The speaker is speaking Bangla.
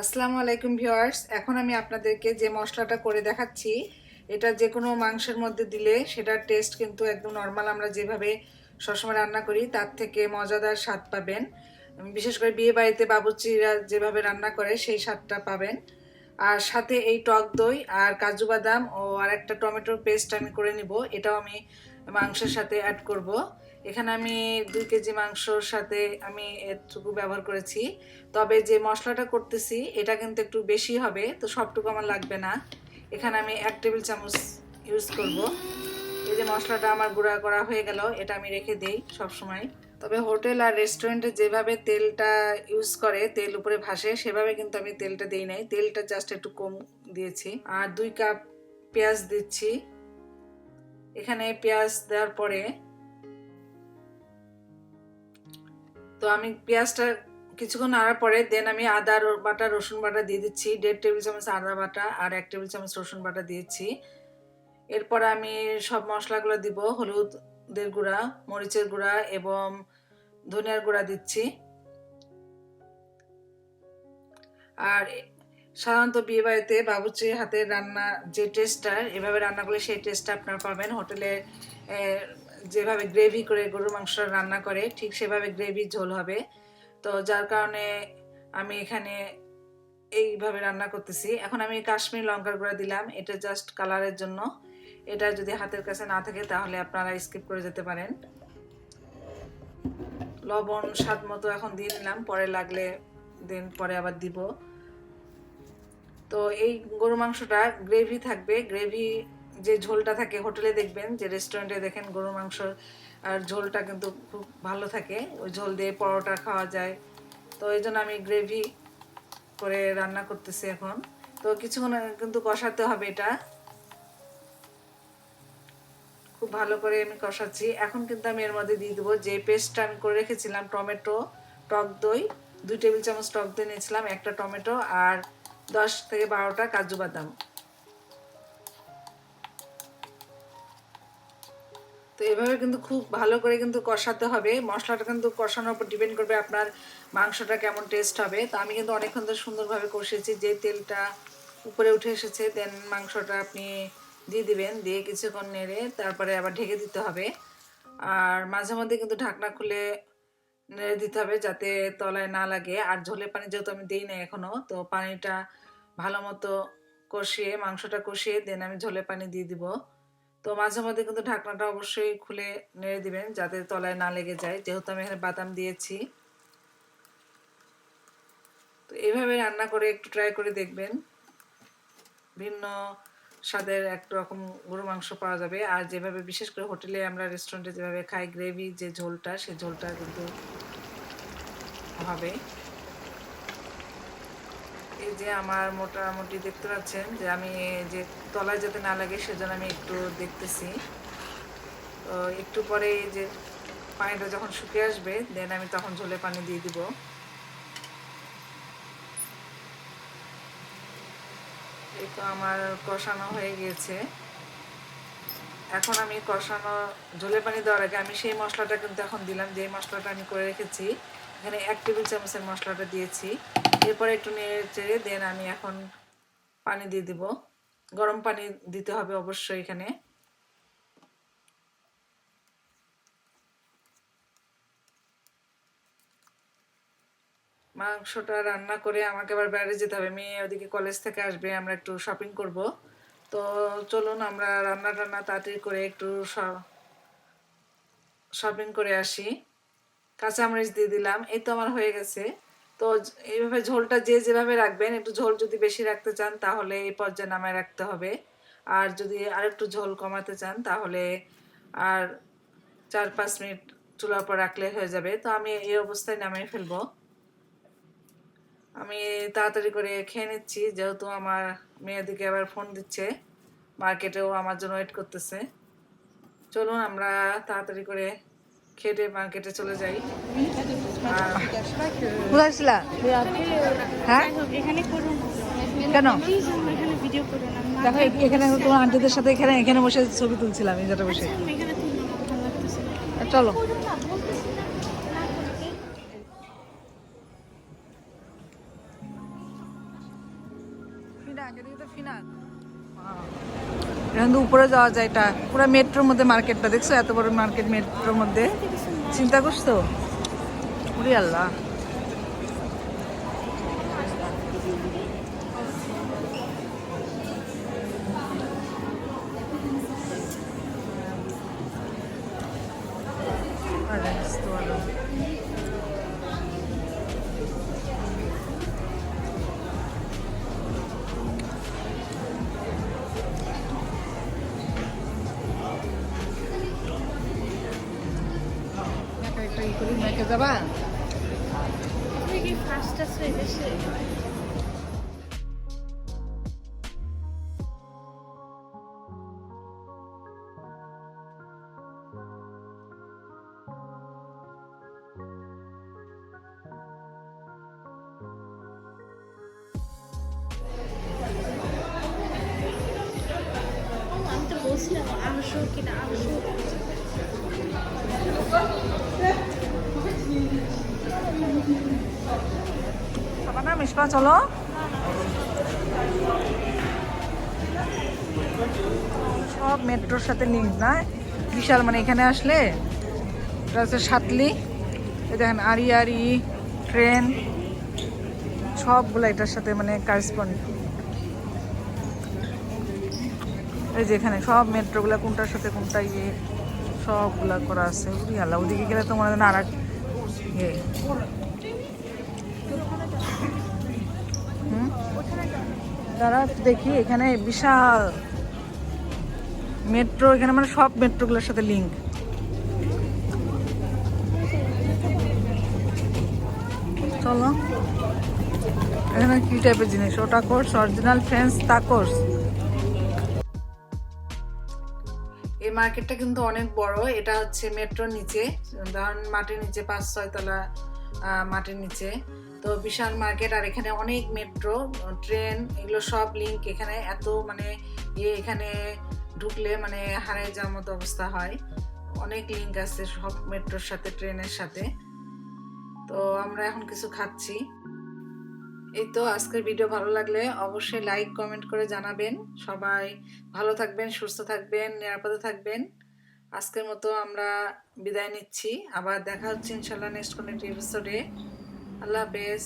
আসসালামু আলাইকুম ভিউয়ার্স, এখন আমি আপনাদেরকে যে মশলাটা করে দেখাচ্ছি, এটা যে কোনো মাংসের মধ্যে দিলে সেটার টেস্ট কিন্তু একদম নর্মাল আমরা যেভাবে সবসময় রান্না করি, তার থেকে মজাদার স্বাদ পাবেন। বিশেষ করে বিয়ে বাড়িতে বাবুচিরা যেভাবে রান্না করে, সেই স্বাদটা পাবেন। আর সাথে এই টক দই আর কাজু বাদাম ও আর একটা টমেটোর পেস্ট আমি করে নিব, এটাও আমি মাংসের সাথে অ্যাড করব। এখানে আমি দুই কেজি মাংসর সাথে আমি এটুকু ব্যবহার করেছি। তবে যে মশলাটা করতেছি, এটা কিন্তু একটু বেশি হবে, তো সবটুকু আমার লাগবে না। এখানে আমি এক টেবিল চামচ ইউজ করব। এই যে মশলাটা আমার গুঁড়া করা হয়ে গেল, এটা আমি রেখে দিই সব সময় তবে হোটেল আর রেস্টুরেন্টে যেভাবে তেলটা ইউজ করে, তেল উপরে ভাসে, সেভাবে কিন্তু আমি তেলটা দিই নাই। তেলটা জাস্ট একটু কম দিয়েছি। আর দুই কাপ পেঁয়াজ দিচ্ছি। এখানে পেঁয়াজ দেওয়ার পরে তো আমি পেঁয়াজটা কিছুক্ষণ নাড়ার পরে দেন আমি আদা বাটা, রসুন বাটা দিয়ে দিচ্ছি। দেড় টেবিল চামচ আদা বাটা আর এক টেবিল চামচ রসুন বাটা দিয়েছি। এরপর আমি সব মশলাগুলো দিব, হলুদের গুঁড়া, মরিচের গুঁড়া এবং ধনিয়ার গুঁড়া দিচ্ছি। আর সাধারণত বিয়ে বাড়িতে বাবুচির হাতের রান্না যে টেস্টটা এভাবে রান্না করলে সেই টেস্টটা আপনারা পাবেন। হোটেলে যেভাবে গ্রেভি করে গরুর মাংস রান্না করে, ঠিক সেভাবে গ্রেভি ঝোল হবে। তো যার কারণে আমি এখানে এইভাবে রান্না করতেছি। এখন আমি কাশ্মীর লঙ্কার গুঁড়া দিলাম। এটা জাস্ট কালারের জন্য। এটা যদি হাতের কাছে না থাকে তাহলে আপনারা স্কিপ করে যেতে পারেন। লবণ, স্বাদ মতো এখন দিয়ে নিলাম। পরে লাগলে দিন পরে আবার দিব। তো এই গরু মাংসটা গ্রেভি থাকবে। গ্রেভি যে ঝোলটা থাকে, হোটেলে দেখবেন, যে রেস্টুরেন্টে দেখেন গরু মাংস আর ঝোলটা কিন্তু খুব ভালো থাকে। ওই ঝোল দিয়ে পরোটা খাওয়া যায়। তো এই জন্য আমি গ্রেভি করে রান্না করতেছি এখন। তো কিছুক্ষণ কিন্তু কষাতে হবে এটা। খুব ভালো করে আমি কষাচ্ছি। এখন কিন্তু আমি এর মধ্যে দিয়ে দেবো যে পেস্টটা আমি করে রেখেছিলাম টমেটো, টক দই। দুই টেবিল চামচ টক দই নিয়েছিলাম, একটা টমেটো আর দশ থেকে বারোটা কাজু বাদাম। তো এভাবে কিন্তু খুব ভালো করে কিন্তু কষাতে হবে। মশলাটা কিন্তু কষানোর উপর ডিপেন্ড করবে আপনার মাংসটা কেমন টেস্ট হবে। তো আমি কিন্তু অনেকক্ষণ ধরে সুন্দরভাবে কষেছি যে তেলটা উপরে উঠে এসেছে দেন মাংসটা আপনি দিয়ে দিবেন। দিয়ে কিছুক্ষণ নেড়ে তারপরে আবার ঢেকে দিতে হবে। আর মাঝে মধ্যে কিন্তু ঢাকনা খুলে নেড়ে দিতে হবে যাতে তলায় না লাগে। আর ঝোলের পানি যেহেতু আমি দিই না এখনও, তো পানিটা ভালো মতো কষিয়ে, মাংসটা কষিয়ে দেন আমি ঝোলের পানি দিয়ে দিব। তো মাঝে মধ্যে কিন্তু ঢাকনাটা অবশ্যই খুলে নেড়ে দিবেন যাতে তলায় না লেগে যায়। যেহেতু আমি এখানে বাদাম দিয়েছি। তো এইভাবে রান্না করে একটু ট্রাই করে দেখবেন। ভিন্ন স্বাদের এক রকম গরু মাংস পাওয়া যাবে। আর যেভাবে বিশেষ করে হোটেলে আমরা রেস্টুরেন্টে যেভাবে খাই গ্রেভি যে ঝোলটা সেই ঝোলটা কিন্তু হবে। এই যে আমার মোটামুটি দেখতে পাচ্ছেন যে আমি যে তলায় যাতে না লাগে সেজন্য আমি একটু দেখতেছি। তো একটু পরে যে পানিটা যখন শুকিয়ে আসবে দেন আমি তখন ঝোলে পানি দিয়ে দিব। এই তো আমার কষানো হয়ে গিয়েছে এখন আমি কষানো জলে পানি দেওয়ার আগে আমি সেই মশলাটা কিন্তু এখন দিলাম, যে মশলাটা আমি করে রেখেছি। এখানে এক টেবিল চামচের মশলাটা দিয়েছি। এরপরে একটু নেড়ে চেড়ে দেন আমি এখন পানি দিয়ে দিব। গরম পানি দিতে হবে অবশ্যই এখানে। মাংসটা রান্না করে আমাকে আবার বাইরে যেতে হবে। মেয়ে ওদিকে কলেজ থেকে আসবে, আমরা একটু শপিং করব। তো চলুন, আমরা রান্না টান্না তাড়াতাড়ি করে একটু শপিং করে আসি। কাঁচামরিচ দিয়ে দিলাম, এই তো আমার হয়ে গেছে। তো এইভাবে ঝোলটা যে যেভাবে রাখবেন, একটু ঝোল যদি বেশি রাখতে চান, তাহলে এই পর্যায়ে নামায় রাখতে হবে। আর যদি আরেকটু ঝোল কমাতে চান, তাহলে আর চার পাঁচ মিনিট চুলার পর রাখলে হয়ে যাবে। তো আমি এই অবস্থায় নামিয়ে ফেলব। আমি তাড়াতাড়ি করে খেয়ে নিচ্ছি যেহেতু আমার মেয়েদিকে আবার ফোন দিচ্ছে। মার্কেটেও আমার জন্য ওয়েট করতেছে। চলুন আমরা তাড়াতাড়ি করে খেটে মার্কেটে চলে যাই। কোথায় ছিলা হ্যাঁ? এখানে কেন? এখানে ভিডিও করুন আমরা দেখো এখানে তোমার আন্টিদের সাথে এখানে এখানে বসে ছবি তুলছিলাম এই জায়গাটা বসে। চলো। এখানে তো উপরে যাওয়া যায়, এটা পুরো মেট্রোর মধ্যে মার্কেটটা, দেখছ? এত বড় মার্কেট মেট্রোর মধ্যে? চিন্তা করছ? উড়ি আল্লাহ যাবা? তুমি কি ফার্স্ট আছো তো বলছিলাম আনসো কিনা আনসো মিশবা, চলো। সব মেট্রোর সাথে লিঙ্ক না? বিশাল মানে এখানে আসলে এটা হচ্ছে সাতলি দেখেন আরি আরি ট্রেন, সবগুলো এটার সাথে মানে কারেসপন্ড এই যে এখানে সব মেট্রোগুলো, কোনটার সাথে কোনটা ইয়ে সবগুলা করা আছে। উড়ি আল্লাহ ওদিকে গেলে তো মনে হয় আর এক ইয়ে। দাঁড়া দেখি, এখানে বিশাল মেট্রো, এখানে মানে সব মেট্রোগুলোর সাথে লিঙ্ক চলো। এখানে কি টাইপের জিনিস? ওটা কোর্স অরিজিনাল ফ্রেন্স তা কোর্স এই মার্কেটটা কিন্তু অনেক বড়। এটা হচ্ছে মেট্রোর নিচে ধরেন মাটির নিচে পাঁচ ছয় তলা মাটির নিচে। তো বিশাল মার্কেট আর এখানে অনেক মেট্রো ট্রেন, এগুলো সব লিঙ্ক এখানে এত মানে ইয়ে এখানে ঢুকলে মানে হারাই যাওয়ার মতো অবস্থা হয়। অনেক লিঙ্ক আছে সব মেট্রোর সাথে, ট্রেনের সাথে। তো আমরা এখন কিছু খাচ্ছি। এই তো আজকের ভিডিও ভালো লাগলে অবশ্যই লাইক কমেন্ট করে জানাবেন। সবাই ভালো থাকবেন, সুস্থ থাকবেন, নিরাপদে থাকবেন। আজকের মতো আমরা বিদায় নিচ্ছি। আবার দেখা হচ্ছে ইনশাল্লাহ নেক্সট কোনো এপিসোডে আল্লাহ হাফেজ